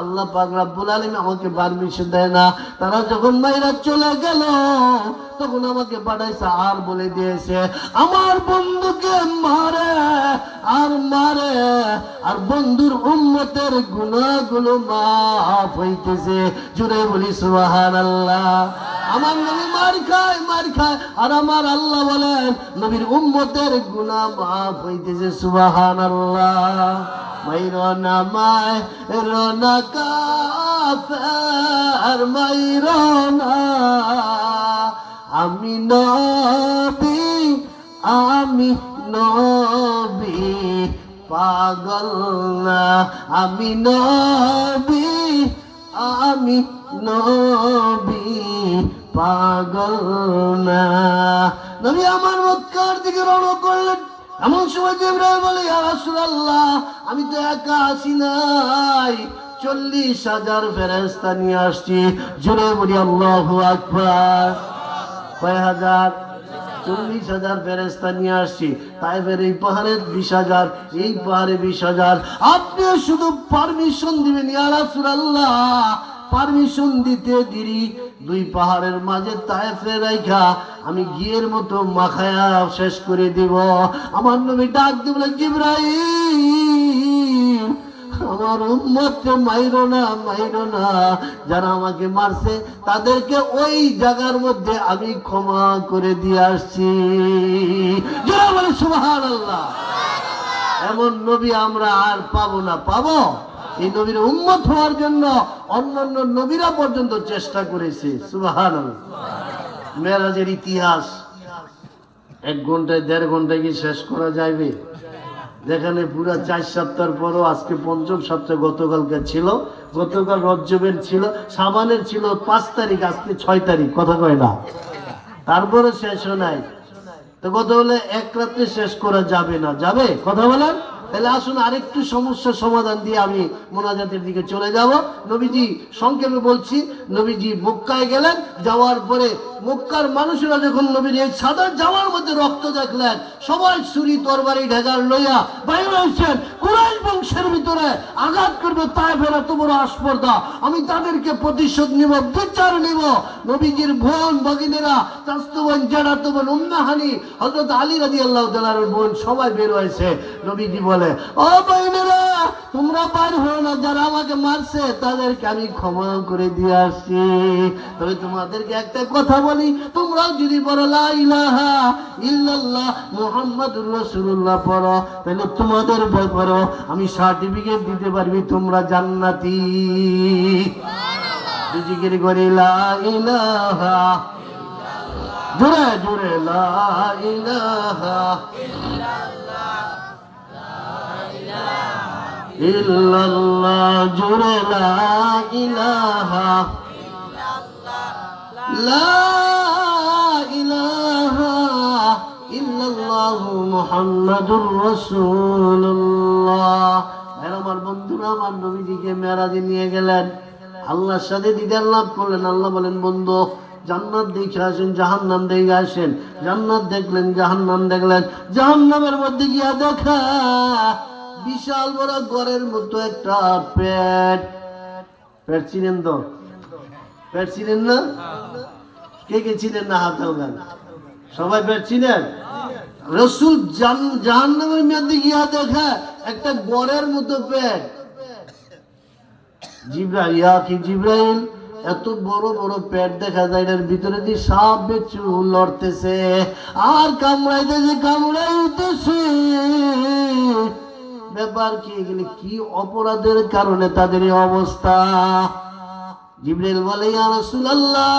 আল্লাহ গেল আর বলে দিয়েছে, আমার বন্ধুকে মারে, আর মারে, আর বন্ধুর উম্মতের গুনাহগুলো মাফ হইতেছে। জুড়ে বলি, সুবহানাল্লাহ। আমার নবী মার খায় মার খায়, আর আমার আল্লাহ বলেন, নবীর উম্মতের গুনাহ মাফ হইতেছে সুবহানাল্লাহ মাইরনা মায় রনা কাফের মাইরনা আমি নবী আমি নবী পাগল না আমি নবী আমি নবী পাগল না নবী আমার মক্কার দিকে রওনা করলেন। এমন সময় জিব্রাইল বলে রাসূলুল্লাহ, আমি তো একা আসি নাই। চল্লিশ হাজার ফেরেস্তা নিয়ে আসছি। জোরে বলি, আল্লাহু আকবার। কয় হাজার? চল্লিশ হাজার ফেরেস্তা নিয়ে আসছি। তাই ফের এই পাহাড়ে বিশ হাজার, এই পাহাড়ে বিশ হাজার। আপনি শুধু পারমিশন দিবেন ইয়ারাসুরাল্লাহ পারমিশন দিতে দিরি। দুই পাহাড়ের মাঝে তায়েফে রাইখা আমি গিয়ের মতো মাখায়া শেষ করে দিব। আমার নবী ডাক দিব জিব্রাহিম আমার উম্মতকে মাইরো না মাইরো না। যারা আমাকে মারছে, তাদেরকে ওই জায়গার মধ্যে আমি ক্ষমা করে দিয়ে আসছি। যারা বলে সুবহান আল্লাহ এমন নবী আমরা আর পাবো না, পাবো? এই নবীর উম্মত হওয়ার জন্য অন্যান্য নবীরা পর্যন্ত চেষ্টা করেছে সুবহান মেরাজের ইতিহাস, এক ঘন্টায়, দেড় ঘন্টায় কি শেষ করা যাবে যেখানে পুরো চার সপ্তাহ পরও আজকে পঞ্চম সপ্তাহ গতকালকে ছিল, গতকাল রজ্জবের ছিল, সাবানের ছিল পাঁচ তারিখ, আজকে ছয় তারিখ, কথা কয় না? তারপরে শেষও নাই। কথা বলে এক রাত্রে শেষ করা যাবে না। যাবে? কথা বলেন। তাহলে আসুন আরেকটু সমস্যার সমাধান দিয়ে আমি মোনাজাতের দিকে চলে যাব। নবীজি সংক্ষেপে বলছি, নবীজি মক্কায় গেলেন, যাওয়ার পরে মক্কার মানুষেরা যখন নবীর এই সাদা জামার মধ্যে রক্ত দেখলেন, সবাই ছুরি তরবারি ঢেকার লইয়া বাইরে হয়েছেন। কুরাইশ বংশের ভিতরে আঘাত করবে তাই ফেরা তো বড় আস্পর্ধা আমি তাদেরকে প্রতিশোধ নিব, বিচার নিব। নবীজির বোন ভগিনেরা, চাস্তো বোন, জেঠাতো উম্মাহানি হজরত আলী রাজি আল্লাহ তালার বোন সবাই বের হয়েছে। নবীজি বলে ও বহিনেরা তোমরা পার হো না, যারা আমাকে মারছে, তাদেরকে আমি ক্ষমা করে দিয়ে আসছি। তবে তোমাদেরকে একটা কথা বলি, তোমরাও যদি বলো, লা ইলাহা ইল্লাল্লাহ পড়ো, তাহলে তোমাদের আমি সার্টিফিকেট দিতে পারবি, তোমরা জান্নাতি। জিকির করি লা ইলাহা জোরে জোরে, লা ইলাহা ইল্লাল্লাহ জোরে লা ইলাহা। লা ইলাহা ইল্লাল্লাহ মুহাম্মাদুর রাসূলুল্লাহ। আমার বন্ধুরা, আমার নবীজিকে মেরাজে নিয়ে গেলেন। আল্লাহর সাথে দিদার লাভ করলেন। আল্লাহ বলেন, বন্ধু, জান্নাত দেখে আসেন, জাহান্নাম দেখে আসেন। জান্নাত দেখলেন, জাহান্নাম দেখলেন। জাহান্নামের মধ্যে গিয়া দেখা বিশাল বড় ঘরের মতো একটা পেট। পেট চিনেন তো? পেট চিনেন না? কে কে ছিলেন না হাত গান সবাই পেট চিনেন? রসুল জাহান জাহান্নামের মধ্যে গিয়া দেখা একটা গড়ের মতো পেট। জিব্রাইল, ইয়া কি জিব্রাইল, এত বড় বড় পেট দেখা যায়, এটার ভিতরে দিয়ে সাপ বেচু লড়তেছে। আর কামড়াইতেছে কামড়াইতেছে। ব্যাপার কি? এগুলি কি অপরাধের কারণে তাদের অবস্থা? জিব্রাইল বলে রাসূলুল্লাহ,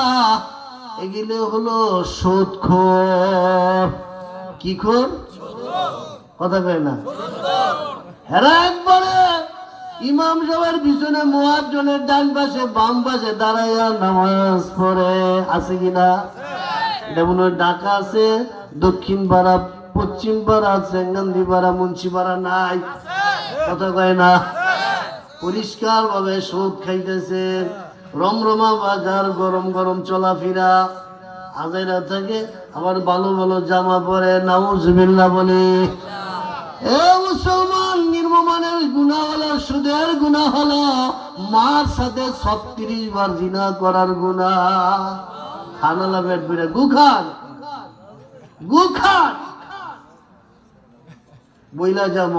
এগুলো হলো সুদখোর কি খোর? কথা কয় না। হেরা একবারে ইমাম সাহেবের পিছনে মুয়াজ্জনের ডান পাশে, বাম পাশে দাঁড়াইয়া নামাজ পড়ে। আছে কিনা এটা মনে ঢাকা আছে, দক্ষিণ পাড়া পশ্চিম পাড়া চেঙ্গান্দি পাড়া মুন্সি পাড়া নাই। কথা কয় না? পরিষ্কার ভাবে সুদ খাইতেছে। রমরমা বাজার গরম গরম চলাফেরা। আজাইরা থাকে আবার ভালো ভালো জামা পরে নাউজুবিল্লাহ বলে। এ মুসলমান মুসলমানের গুণা হলো সুদের গুণা হলো মার সাথে ছত্রিশ বার জিনা করার গুণা খানালা বেট বেড়ে গুখান গুখান বইলা যাব।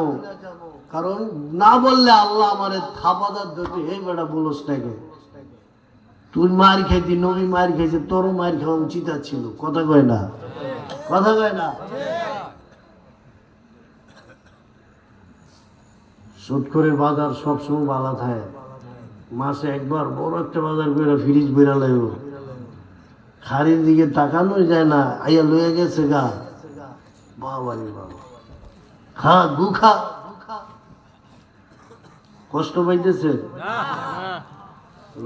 কারণ না বললে আল্লাহ আমারে থাপাদার ধরবে এই বেটা বলস নাকি তুই মার খেতি নবী মার খেয়েছে, তোরও মার খাওয়া উচিত ছিল। কথা কয় না? কথা কয় না? সুটকরের বাজার সবসময় বালা থাকে। মাসে একবার বড় একটা বাজার করে ফ্রিজ বেরা লাগব খাড়ির দিকে তাকানো যায় না, আইয়া লয়ে গেছে গা। বাবা রে বাবা। খা গু খা। কষ্ট পাইতেছে?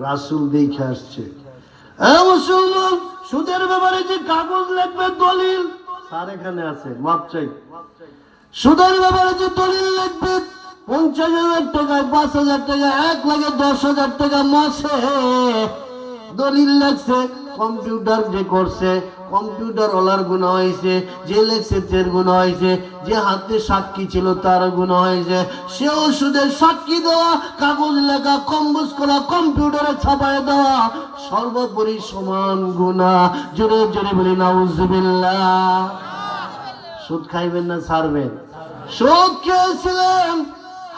রাসুল দেখে আসছে। মুসলমান সুদের ব্যাপারে যে কাগজ লিখবে দলিল? স্যার এখানে আছে মাপ চাই। সুদের ব্যাপারে যে দলিল লিখবে পঞ্চাশ হাজার টাকায় পাঁচ হাজার টাকা এক লাখে দশ হাজার টাকা মাসে দলিল লাগছে। কম্পিউটার যে করছে কম্পিউটার ওলার গুণ হয়েছে, যে তের গুণ হয়েছে, যে হাতে সাক্ষী ছিল তার গুণ হয়েছে। সেও সুদের সাক্ষী দেওয়া, কাগজ লেখা, কম্বুজ করা কম্পিউটারে ছাপায় দেওয়া, সর্বোপরি সমান গুণা জোরে জোরে বলি, নাউজুবিল্লাহ। সুদ খাইবেন না ছাড়বেন? সুদ খেয়েছিলেন।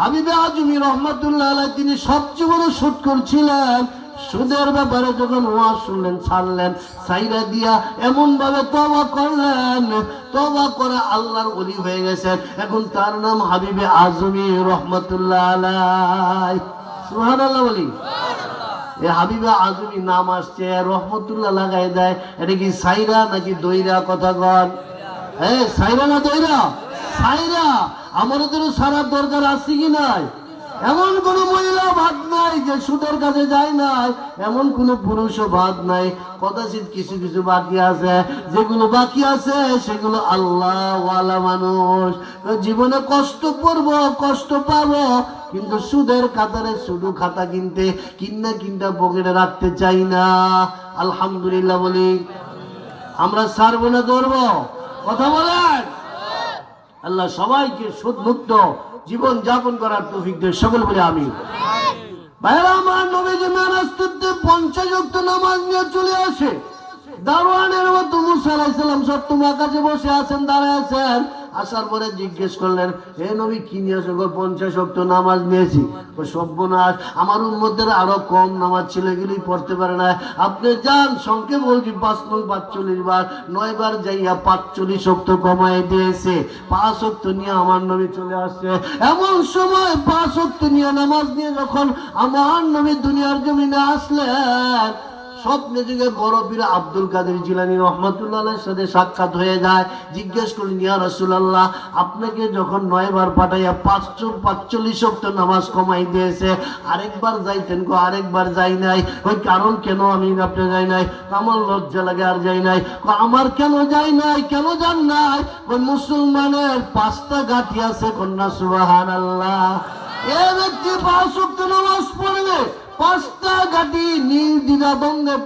হাবিবে আজমি রহমতুল্লাহ তিনি সবচেয়ে বড় সুদ করছিলেন সুদের ব্যাপারে যখন ওয়াজ শুনলেন, ছাড়লেন সাইরা দিয়া এমন ভাবে তবা করলেন তবা করে আল্লাহর অলি হয়ে গেছেন। এখন তার নাম হাবিবে আজমি রহমতুল্লাহ আলাই সুবহানাল্লাহ বলি। এ হাবিবা আজমি নাম আসছে, রহমতুল্লাহ লাগাই দেয়। এটা কি সাইরা নাকি দইরা কথা কন? হ্যাঁ সাইরা না দইরা? সাইরা আমারও তো সারার দরকার আছে কি নাই? এমন কোন মহিলা ভাত নাই যে সুদের কাছে যায় নাই, এমন কোন পুরুষও ভাত নাই। কদাচিৎ কিছু কিছু বাকি আছে, যেগুলো বাকি আছে, সেগুলো আল্লাহ ওয়ালা মানুষ। জীবনে কষ্ট করব, কষ্ট পাবো, কিন্তু সুদের কাতারে শুধু খাতা কিনতে কিনা কিনটা পকেটে রাখতে চাই না। আলহামদুলিল্লাহ বলি, আমরা ছাড়বো না, ধরবো। কথা বলেন? আল্লাহ সবাইকে সুদ মুক্ত জীবন যাপন করার তৌফিক দেয় সকল বলে আমি আমার নবীজি মেরাজ পঞ্চাশ ওয়াক্ত নামাজ নিয়ে চলে আসে। দারোয়ানের মতো মুসা আলাইসালাম সব তোমার কাছে বসে আছেন, দাঁড়ায় আছেন। আসার পরে জিজ্ঞেস করলেন হে নবী, কি নিয়েছো গো? পঞ্চাশ ওয়াক্ত নামাজ নিয়েছি। ও সব্যনাশ আমার উন্মতের আরও কম নামাজ ছিল এগুলি পড়তে পারে না। আপনি যান সঙ্গে বলছি, পাঁচ নং পাঁচচল্লিশ বার, নয় বার যাইয়া পাঁচচল্লিশ ওক্ত কমাই দিয়েছে। পাঁচ ওক্ত নিয়ে আমার নবী চলে আসছে। এমন সময় পাঁচ ওক্ত নিয়ে নামাজ নিয়ে যখন আমার নবী দুনিয়ার জমিনে আসলেন স্বপ্নে যুগে বড় পীর আব্দুল কাদের জিলানি রহমতুল্লাহের সাথে সাক্ষাৎ হয়ে যায়। জিজ্ঞেস করলেন, ইয়া রাসূলুল্লাহ, আপনাকে যখন নয়বার পাঠাইয়া পাঁচশো পাঁচচল্লিশ অক্ট নামাজ কমাই দিয়েছে, আরেকবার যাইতেন গো, আরেকবার যাই নাই। ওই কারণ কেন আমি আপনি যাই নাই? আমার লজ্জা লাগে আর যাই নাই। আমার কেন যাই নাই? কেন যান নাই? ওই মুসলমানের পাঁচটা গাঠি আছে কন্যা সুবাহান আল্লাহ এ ব্যক্তি পাঁচ অক্ট নামাজ পড়বে।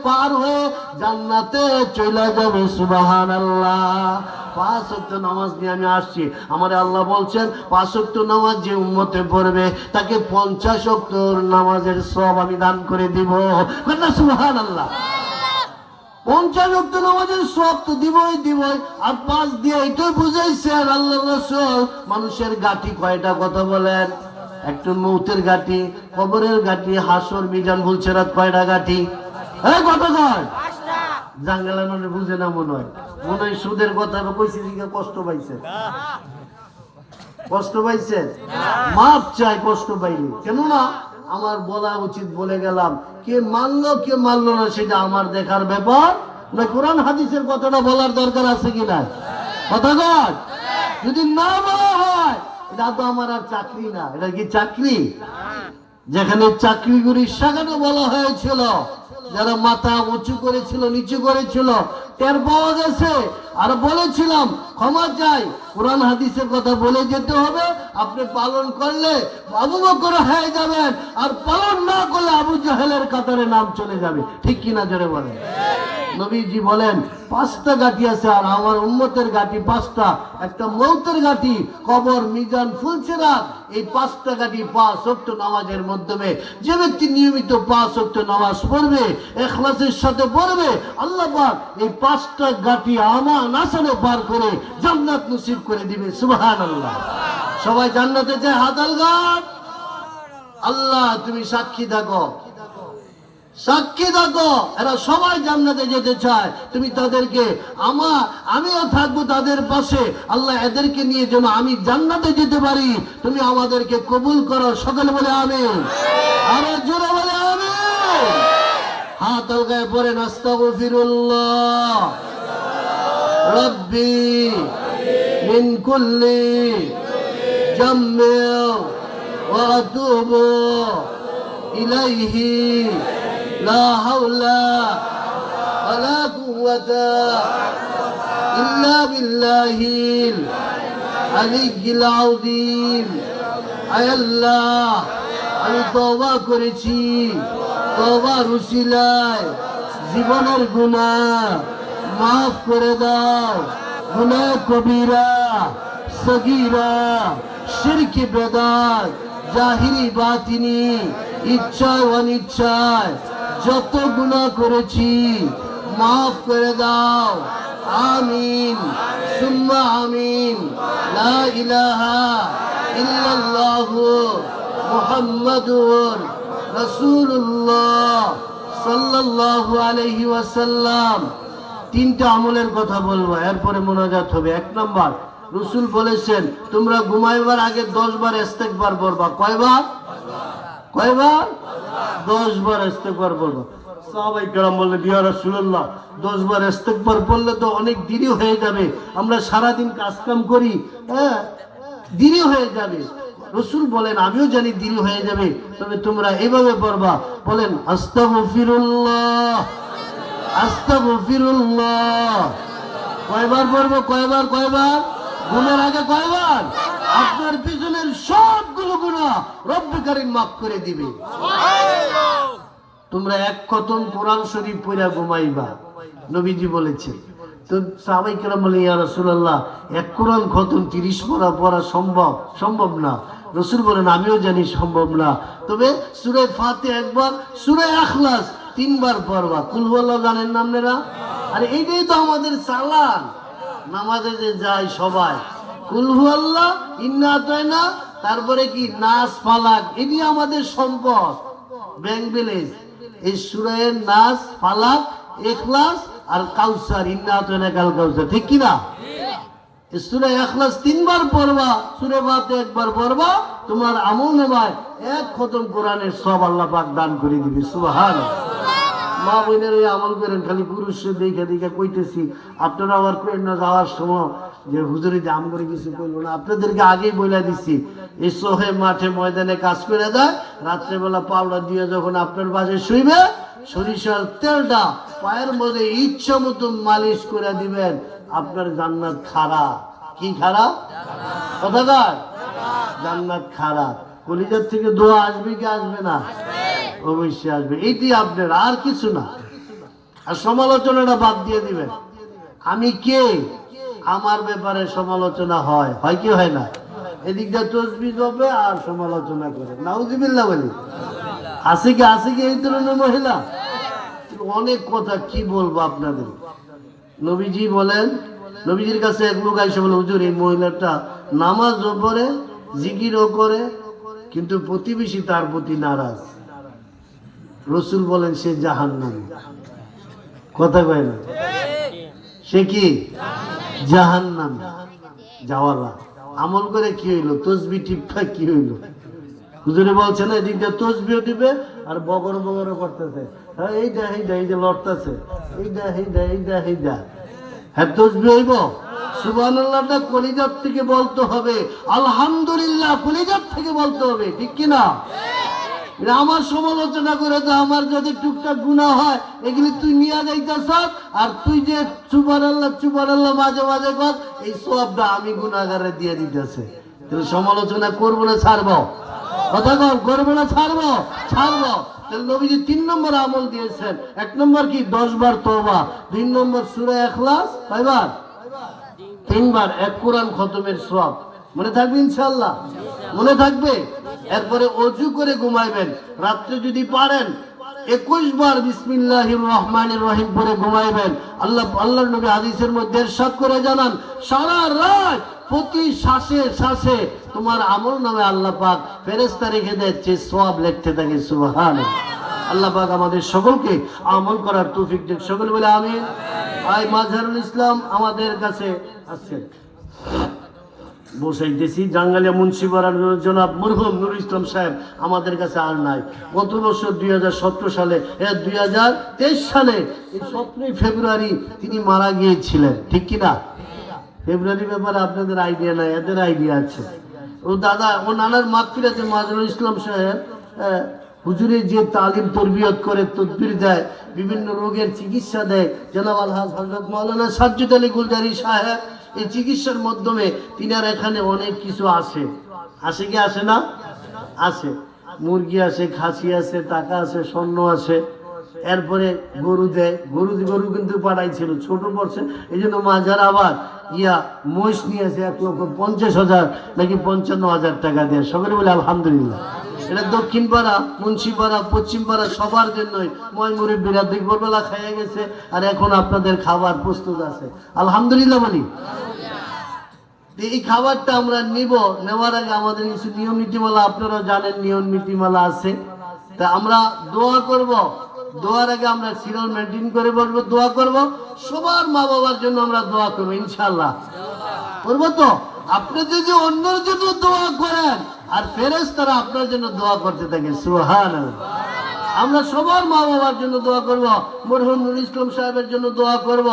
পার হয়ে জান্নাতে চলে যাবে সুবাহান আল্লাহ নামাজ নিয়ে আমি আসছি। আমার আল্লাহ বলছেন নামাজ যে উম্মতে পড়বে, তাকে পঞ্চাশ নামাজের সব আমি দান করে দিব। সুবাহান আল্লাহ পঞ্চাশ নামাজের সব তো দিবই দিবই। আর পাঁচ দিয়ে এটাই বুঝাইছেন আল্লাহ রসুল, মানুষের গাঠি কয়টা কথা বলেন? একটু মৌতের গাঠি কবরের গাঠি হাসর, মিজান বলছে রাত কয়টা এই কত না মনে হয়। সুদের কথা কষ্ট পাইছে। মাপ চাই, কষ্ট কেন আমার বলা উচিত বলে গেলাম, কে মানলো কে মানলো না, সেটা আমার দেখার ব্যাপার না, কোরআন হাদিসের কথাটা বলার দরকার আছে কি না কথা যদি না বলা হয় এটা তো আমার আর চাকরি না, এটা কি চাকরি? যেখানে চাকরিগুলি সেখানে বলা হয়েছিল, যারা মাথা উঁচু করেছিল, নিচু করেছিল, টের পাওয়া গেছে। আর বলেছিলাম, ক্ষমা চাই, কোরআন হাদিসের কথা বলে যেতে হবে, আপনি পালন করলে আবু বকর হয়ে যাবেন, আর পালন না করলে আবু জাহেলের কাতারে নাম চলে যাবে। ঠিক কিনা জোরে বলেন? নবীজি বলেন, পাঁচটা গাঠি আছে আর আমার উম্মতের গাঠি পাঁচটা। একটা মৌতের গাঠি কবর, মিজান ফুলছেরাত এই পাঁচটা গাঠি পাঁচ অক্ট নামাজের মাধ্যমে। যে ব্যক্তি নিয়মিত পাঁচ অক্ট নামাজ পড়বে, এখলাসের সাথে পড়বে, আল্লাহ এই পাঁচটা গাঠি আমার নাসানে পার করে জান্নাত নসিব করে দিবে সুবহান আল্লাহ সবাই জান্নাতে চায় হাতাল গাছ আল্লাহ, তুমি সাক্ষী থাকো। সাক্ষী থাকো। এরা সবাই জান্নাতে যেতে চায়। তুমি তাদেরকে আমার আমিও থাকব তাদের পাশে। আল্লাহ এদেরকে নিয়ে যেন আমি জান্নাতে যেতে পারি। তুমি আমাদেরকে কবুল করো। সকলে বলে আমি আরও জোরে বলে আমি হাত গায়ে পরে নাস্তা ফিরুল্লাহ রব্বি মিন কুল্লি জাম্মিউ ওয়া ইলাইহি। لا حول ولا قوة إلا بالله العلي العظيم أي الله আমি তবা করেছি। তবা রুশিলায়। জীবনের গুণা মাফ করে দাও। গুণা কবিরা, সগিরা বেদাত, জাহিরি বাতিনি অনিচ্ছায়। যত গুনাহ করেছি, মাফ করে দাও। আমিন। সুম্মা আমিন। লা ইলাহা ইল্লাল্লাহু মুহাম্মাদুর রাসূলুল্লাহ সাল্লাল্লাহু আলাইহি ওয়াসাল্লাম। তিনটা আমলের কথা বলব, এরপরে মোনাজাত হবে। এক নাম্বার, রসুল বলেছেন, তোমরা ঘুমাইবার আগে দশ বার ইস্তেকবার পড়বা। কয়বার? কয়বার? ইস্তেকবার হয়ে যাবে। আমরা কাজ কাম করি হ্যাঁ? হয়ে যাবে। রসুল বলেন, আমিও জানি দেরি হয়ে যাবে, তবে তোমরা এইভাবে পড়বা। বলেন, আস্তাগফিরুল্লাহ আস্তাগফিরুল্লাহ। কয়বার পড়ব? কয়বার? কয়বার? গুণের আগে কয়বার? আপনার পিছনের সবগুলো গুণা রব্বে কারিম মাফ করে দিবে। তোমরা এক খতম কোরআন শরীফ পড়া ঘুমাইবা। নবীজি বলেছে তো সাহাবাই কেরাম বলে ইয়া রাসূলুল্লাহ এক কোরআন খতম তিরিশ পড়া পড়া সম্ভব? সম্ভব না। রসুল বলেন আমিও জানি সম্ভব না। তবে সুরে ফাতে একবার সুরে আখলাস তিনবার পড়বা। কুলহুয়াল্লাহ জানেন না আপনারা? আর এইটাই তো আমাদের চালান। নামাজে যে যায় সবাই। কুলহু আল্লাহ ইন্না না তারপরে কি? নাচ ফালাক এটি আমাদের সম্পদ। Bank balance. এই সুরের নাচ ফালাক এখলাস আর কাউসার ইন্না না কাল কাউসার। ঠিক কি না? এই সুরে এখলাস তিনবার পড়বা সুরে বাতে একবার পড়বা তোমার আমল নেবায় এক খতম কোরআনের সব আল্লাহ পাক দান করে দিবি সুবহানাল্লাহ। মা বোনের ওই আমল করেন, খালি পুরুষের দেখে দেখে কইতেছি, আপনারা আবার করেন না যাওয়ার সময় যে হুজুরি দাম করে কিছু করল না, আপনাদেরকে আগেই বলে দিচ্ছি এই সোহে মাঠে ময়দানে কাজ করে দেয়, রাত্রেবেলা পাউডার দিয়ে যখন আপনার বাসে শুইবে, সরিষার তেলটা পায়ের মধ্যে ইচ্ছা মতো মালিশ করে দিবেন, আপনার জান্নাত খারাপ। কি খারাপ? কথাকার জান্নাত খারাপ। কলিজার থেকে দোয়া আসবে কি আসবে না? অবশ্যই আসবে। এটি আপনার, আর কিছু না। আর সমালোচনাটা বাদ দিয়ে দিবেন। আমি কে? আমার ব্যাপারে সমালোচনা হয়। হয় কি হয় না? এদিকটা তসবি হবে আর সমালোচনা করে। নাউজিবিল্লা বলি। আছে কি? আছে কি এই ধরনের মহিলা? অনেক কথা, কি বলব আপনাদের? নবীজি বলেন, নবীজির কাছে এক লোক আইসে বলে, হুজুর, এই মহিলাটা নামাজও পড়ে, জিকিরও করে কিন্তু প্রতিবেশী তার প্রতি নারাজ। রসুল বলেন, সে জাহান কথা কয় না? সে কি? জাহান নাম যাওয়ালা। আমল করে কি হইল? তসবি টিপা কি হইল? হুজুরে বলছে না এদিকটা তসবিও দিবে আর বগর বগরও করতেছে। হ্যাঁ এইটা এইটা এই যে লড়তেছে। এইটা এইটা এইটা এইটা হ্যাঁ তসবি হইব? আমার সমালোচনা করে তো আমার যদি টুকটাক গুণা হয়, এগুলি তুই নিয়ে আর তুই যে আল্লাহ আল্লাহ মাঝে মাঝে কর এই সবটা আমি গুণাগারে দিয়ে দিতেছে। তুমি সমালোচনা করব না, ছাড়বো? কথা কর করব না, ছাড়বো? ছাড়বো। নবীজি তিন নম্বর আমল দিয়েছেন। এক নম্বর কি? দশ বার তোবা দুই নম্বর সুরে এখলাস কয়বার? তিনবার, এক কোরআন খতমের সব মনে থাকবে ইনশাল্লাহ মনে থাকবে? এরপরে অজু করে ঘুমাইবেন। রাত্রে যদি পারেন একুশ বার বিসমিল্লাহ রহমান রহিম পরে ঘুমাইবেন। আল্লাহ আল্লাহ নবী হাদিসের মধ্যে সাত করে জানান, সারা রাত প্রতি শ্বাসে শ্বাসে তোমার আমল নামে আল্লাহ পাক ফেরেস্তা রেখে দিচ্ছে সব লিখতে থাকে সুবহান আল্লাহ পাক আমাদের সকলকে আমল করার তৌফিক দেখ সকল বলে আমি আই মাঝারুল ইসলাম আমাদের কাছে আছেন বসাইতেছি জাঙ্গালিয়া মুন্সিপাড়ার জনাব মরহুম নুর ইসলাম সাহেব আমাদের কাছে আর নাই। গত বছর দুই হাজার সতেরো সালে দুই হাজার তেইশ সালে, এই সতেরোই ফেব্রুয়ারি তিনি মারা গিয়েছিলেন, ঠিক কিনা ফেব্রুয়ারি ব্যাপারে আপনাদের আইডিয়া নাই, এদের আইডিয়া আছে। ও দাদা, ও নানার মাতৃ আছে মাজরুল ইসলাম সাহেব আহ, হুজুরের যে তালিম তরবিয়ত করে তদবির দেয় বিভিন্ন রোগের চিকিৎসা দেয় জনাব আলহাজ হজরত মৌলানা সাজ্জুদ আলী গুলজারি সাহেব এই চিকিৎসার মাধ্যমে তিনার এখানে অনেক কিছু আসে আসে কি আসে না? আসে মুরগি আছে খাসি আছে টাকা আছে স্বর্ণ আছে। এরপরে গরু দেয়। গরু গরু কিন্তু পাঠাইছিল ছোট পড়ছে। এই জন্য মাঝার আবার ইয়া মহিষ নিয়েছে এক লক্ষ পঞ্চাশ হাজার নাকি পঞ্চান্ন হাজার টাকা দেয়। সকলে বলে আলহামদুলিল্লাহ। এটা দক্ষিণ পাড়া মুন্সি পাড়া, পশ্চিম পাড়া সবার জন্যই ময় মুরব্বীরা দুপুরবেলা খাইয়ে গেছে আর এখন আপনাদের খাবার প্রস্তুত আছে। আলহামদুলিল্লাহ বলি। এই খাবারটা আমরা নিব, নেওয়ার আগে আমাদের কিছু নিয়ম নীতিমালা আপনারা জানেন নিয়ম নীতিমালা আছে। তা আমরা দোয়া করব। দোয়ার আগে আমরা সিরিয়াল মেনটেন করে বলব দোয়া করব। সবার মা বাবার জন্য আমরা দোয়া করব ইনশাল্লাহ করব তো? আপনি যদি অন্যের জন্য দোয়া করেন আর ফেরেস তারা আপনার জন্য দোয়া করতে থাকে সুহান আমরা সবার মা বাবার জন্য দোয়া করব, মরহুম নুর ইসলাম সাহেবের জন্য দোয়া করব,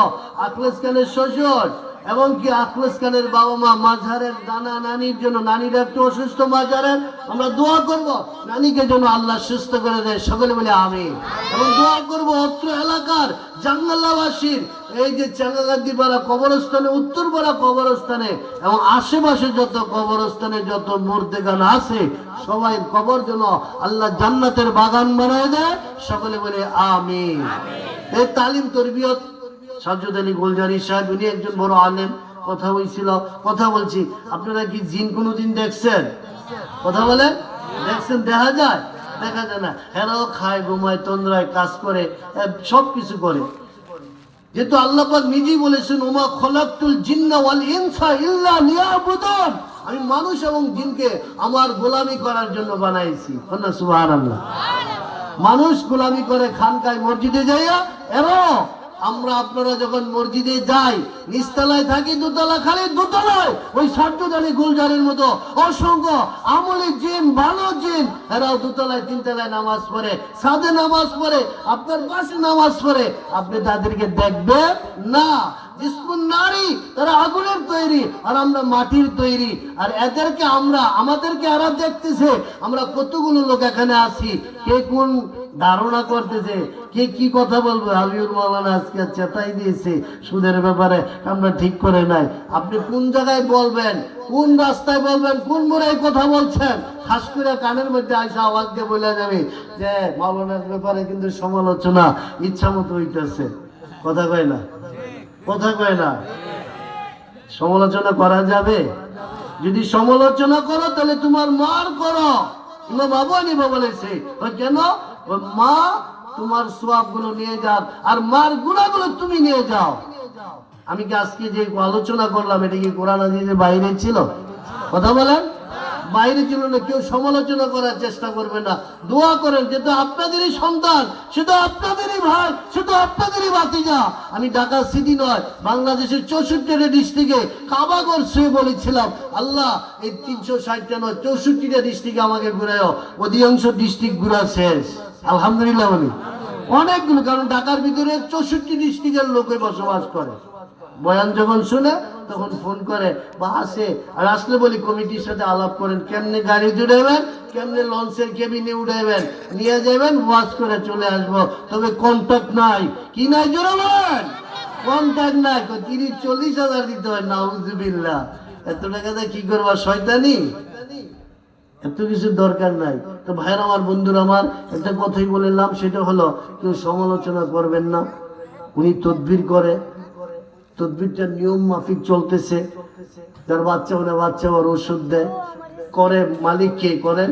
আখলেস খানের শ্বশুর এবং কি আখলেস খানের বাবা মা মাঝারের দানা নানির জন্য, নানিরা একটু অসুস্থ মাঝারের আমরা দোয়া করব, নানিকে যেন আল্লাহ সুস্থ করে দেয়, সকলে বলে আমি এবং দোয়া করব অত্র এলাকার জাঙ্গাল্লাবাসীর এই যে চাঙ্গাগান্দি পাড়া কবরস্থানে উত্তর পাড়া কবরস্থানে এবং আশেপাশে যত কবরস্থানে যত মূর্তিগান আছে সবাই কবর যেন আল্লাহ জান্নাতের বাগান বানায় দেয় সকলে বলে আমি এই তালিম তরবিয়ত সাজ্জুদ আলী গোলজারি সাহেব উনি একজন বড় আলেম কথা বলছিল কথা বলছি। আপনারা কি জিন কোনোদিন দেখছেন? কথা বলেন। দেখছেন দেখা যায়? দেখা যায় না। হেরাও খায় ঘুমায় তন্দ্রায় কাজ করে সব কিছু করে। যেহেতু আল্লাহ পাক নিজেই বলেছেন, ওমা খোলাকুল জিন্না ইনসা ইল্লা লিয়াবুদুন। আমি মানুষ এবং জিনকে আমার গোলামি করার জন্য বানাইছি। সুবহানাল্লাহ। মানুষ গোলামি করে খানকায় মসজিদে যাইয়া এরো আমরা আপনারা যখন মসজিদে যাই, নিচতলায় থাকি, দোতলা খালি, দোতলায়। ওই সাজ্জদ গুলজারের মতো অসংখ্য আমলে জিন, ভালো জিন। এরাও দোতলায়, তিনতলায় নামাজ পড়ে সাদে নামাজ পড়ে, আপনার পাশে নামাজ পড়ে। আপনি তাদেরকে দেখবেন না। নারী, তারা আগুনের তৈরি, আর আমরা মাটির তৈরি। আর এদেরকে আমরা, আমাদেরকে এরা দেখতেছে। আমরা কতগুলো লোক এখানে আছি? কে কোন ধারণা করতেছে, কে কি কথা বলবে? হাবিবুর মাওলানা আজকে চেতাই দিয়েছে সুদের ব্যাপারে, আমরা ঠিক করে নাই। আপনি কোন জায়গায় বলবেন? কোন রাস্তায় বলবেন? কোন মোড়ে কথা বলছেন? খাস করে কানের মধ্যে আইসা আওয়াজ দিয়ে বলে যাবে যে, মাওলানার ব্যাপারে কিন্তু সমালোচনা ইচ্ছা মতো হইতেছে। কথা কয় না? কথা কয় না? সমালোচনা করা যাবে? যদি সমালোচনা করো, তাহলে তোমার মার করো। বাবা নিবা বলেছে, ও কেন? মা, তোমার সোয়াবগুলো নিয়ে যাও আর মার গুণাগুলো তুমি নিয়ে যাও। আমি কি আজকে যে আলোচনা করলাম, এটা কি কোরআন বাইরে ছিল? কথা বলেন। বাইরে ছিল না, কেউ সমালোচনা করার চেষ্টা করবে না। দোয়া করেন যেহেতু আপনাদেরই সন্তান, সে তো আপনাদেরই ভাই, সে তো আপনাদেরই বাতিজা আমি ঢাকা সিটি নয়, বাংলাদেশের চৌষট্টিটা ডিস্ট্রিক্টে কাবাগর শুয়ে বলেছিলাম। আল্লাহ, এই তিনশো ষাটটা নয়, চৌষট্টিটা ডিস্ট্রিক্টে আমাকে ঘুরাও অধিকাংশ ডিস্ট্রিক্ট ঘুরা শেষ। আলহামদুলিল্লাহ বলি। অনেকগুলো, কারণ ঢাকার ভিতরে চৌষট্টি ডিস্ট্রিক্টের লোকে বসবাস করে। বয়ান যখন শুনে, তখন ফোন করে, বা আসে, আর আসলে বলি, কমিটির সাথে আলাপ করেন, কেমনে গাড়ি জুড়েবেন কেমনে লঞ্চের কেবিনে উঠাইবেন, নিয়ে যাবেন ওয়াজ করে চলে আসব। তবে কন্ট্যাক্ট নাই। কি নাই জোড়াবেন কন্ট্যাক্ট নাই। তিরিশ, চল্লিশ হাজার দিতে হয়, নাউজুবিল্লাহ। এত টাকা কি করবা, শয়তানি? এত কিছু দরকার নাই। তো ভাইয়ের আমার, বন্ধুরা আমার, একটা কথাই বললাম সেটা হলো, কেউ সমালোচনা করবেন না। উনি তদবির করে। তদবিরটা নিয়ম মাফিক চলতেছে। যার বাচ্চা ওরা বাচ্চা ওর ওষুধ দেয়। করে মালিক কে? করেন?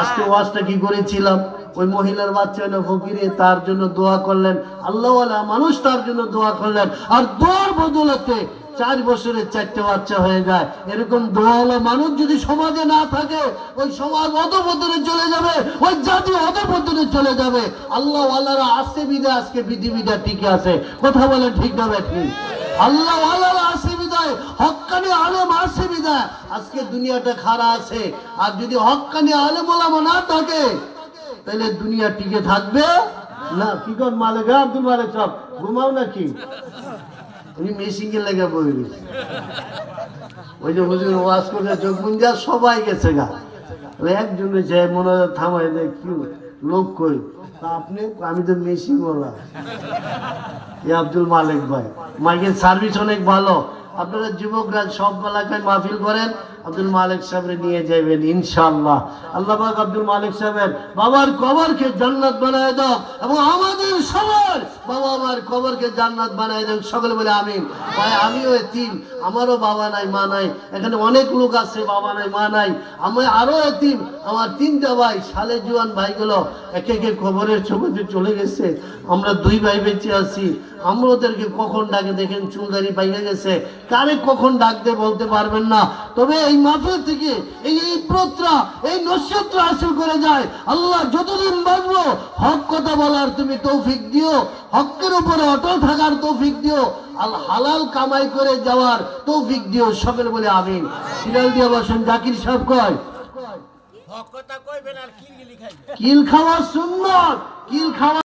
আজকে ওয়াজটা কি করেছিলাম? ওই মহিলার বাচ্চা হলো ফকিরে তার জন্য দোয়া করলেন। আল্লাহ মানুষ তার জন্য দোয়া করলেন। আর দোয়ার বদলতে চার বছরের চারটে বাচ্চা হয়ে যায়। এরকম দোয়ালা মানুষ যদি সমাজে না থাকে ওই সমাজ অধপতনে চলে যাবে ওই জাতি অধপতনে চলে যাবে। আল্লাহ আল্লাহরা আসছে বিদে আজকে পৃথিবীটা টিকে আছে। কথা বলে ঠিক না ব্যাঠি আল্লাহ আল্লাহরা আসে বিদায় হক্কানি আলেম আসে বিদায় আজকে দুনিয়াটা খারাপ আছে। আর যদি হক্কানি আলেম ওলামা না থাকে তাহলে দুনিয়া টিকে থাকবে না। কি কর মালিক? হ্যাঁ, আব্দুল মালিক সব ঘুমাও নাকি? উনি মেশিনকে লেগে বই গেছে। ওই যে হুজুর ওয়াজ করে চোখ মুঞ্জা সবাই গেছে গা। একজন রয়েছে মনে হয় থামাই দেয় কি লোক কই? আপনি, আমি তো মেশিন বলা এ আব্দুল মালিক ভাই। মাইকের সার্ভিস অনেক ভালো। আপনারা যুবকরা সব এলাকায় মাহফিল করেন, আব্দুল মালিক সাহেবের নিয়ে যাবেন ইনশাআল্লাহ। আল্লাহ পাক আব্দুল মালিক সাহেবের বাবার কবরকে জান্নাত বানায় দাও এবং আমাদের সবার বাবা আমার কবরকে জান্নাত বানায় দেন, সকলে বলে আমিন। ভাই, আমিও এতিম আমারও বাবা নাই, মা নাই, এখানে অনেক লোক আছে, বাবা নাই, মা নাই, আমি আরও এতিম আমার তিনটা ভাই, সালে জুয়ান ভাইগুলো একে একে খবরের ছবিতে চলে গেছে, আমরা দুই ভাই বেঁচে আছি আমরা ওদেরকে কখন ডাকে দেখেন চুলদারি পাইয়া গেছে। কারে কখন ডাকতে বলতে পারবেন না? তবে এই মাফে থেকে এই এই প্রত্রা এই নস্যত্র হাসিল করে যায়। আল্লাহ যতদিন বাঁচবো হক কথা বলার তুমি তৌফিক দিও। হকের উপরে অটল থাকার তৌফিক দিও। আল হালাল কামাই করে যাওয়ার তৌফিক দিও। সকলে বলে আমিন। সিরাল দিয়া বসেন জাকির সাহেব কয়? কিল খাওয়া সুন্দর কিল খাওয়া